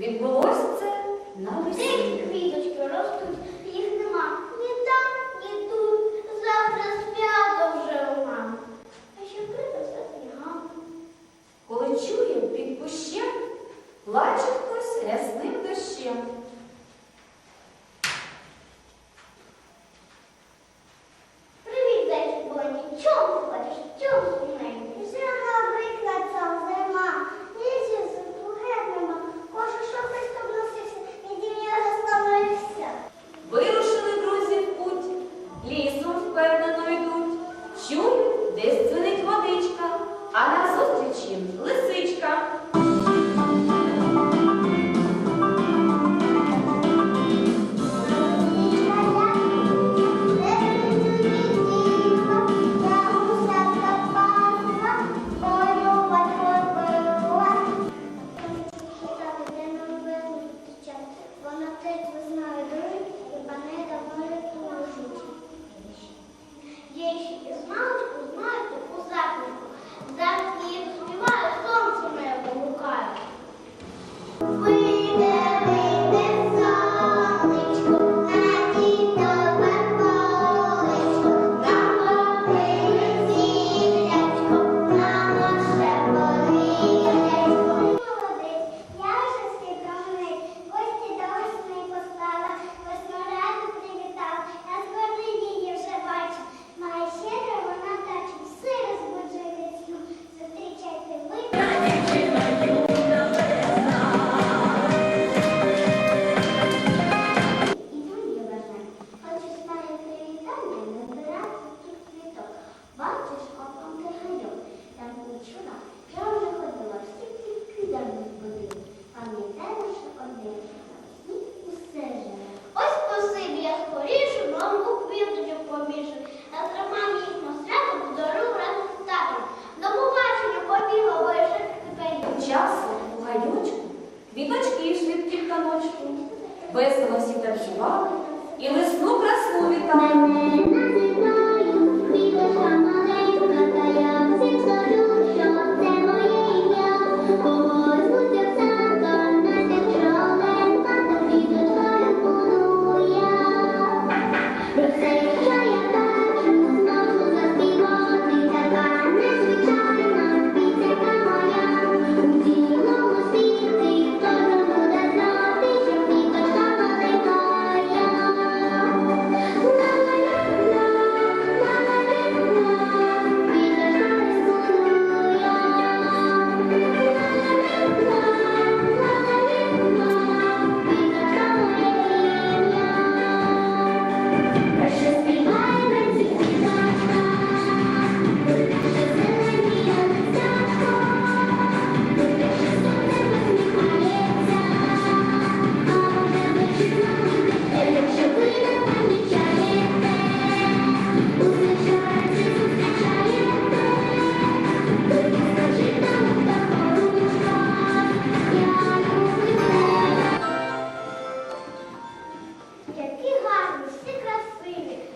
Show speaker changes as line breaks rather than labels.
Відбулося це на весіллі.
Квіточки ростуть, їх нема. Ні там, ні тут. Завтра свято вже у мами. А ще вкрито все снігами.
Коли чує під кущем, плаче хтось рясним дощем. А
на
зустрічі лист. весело всі танцювали і весну красну вітали. Які гарні, всі красиві.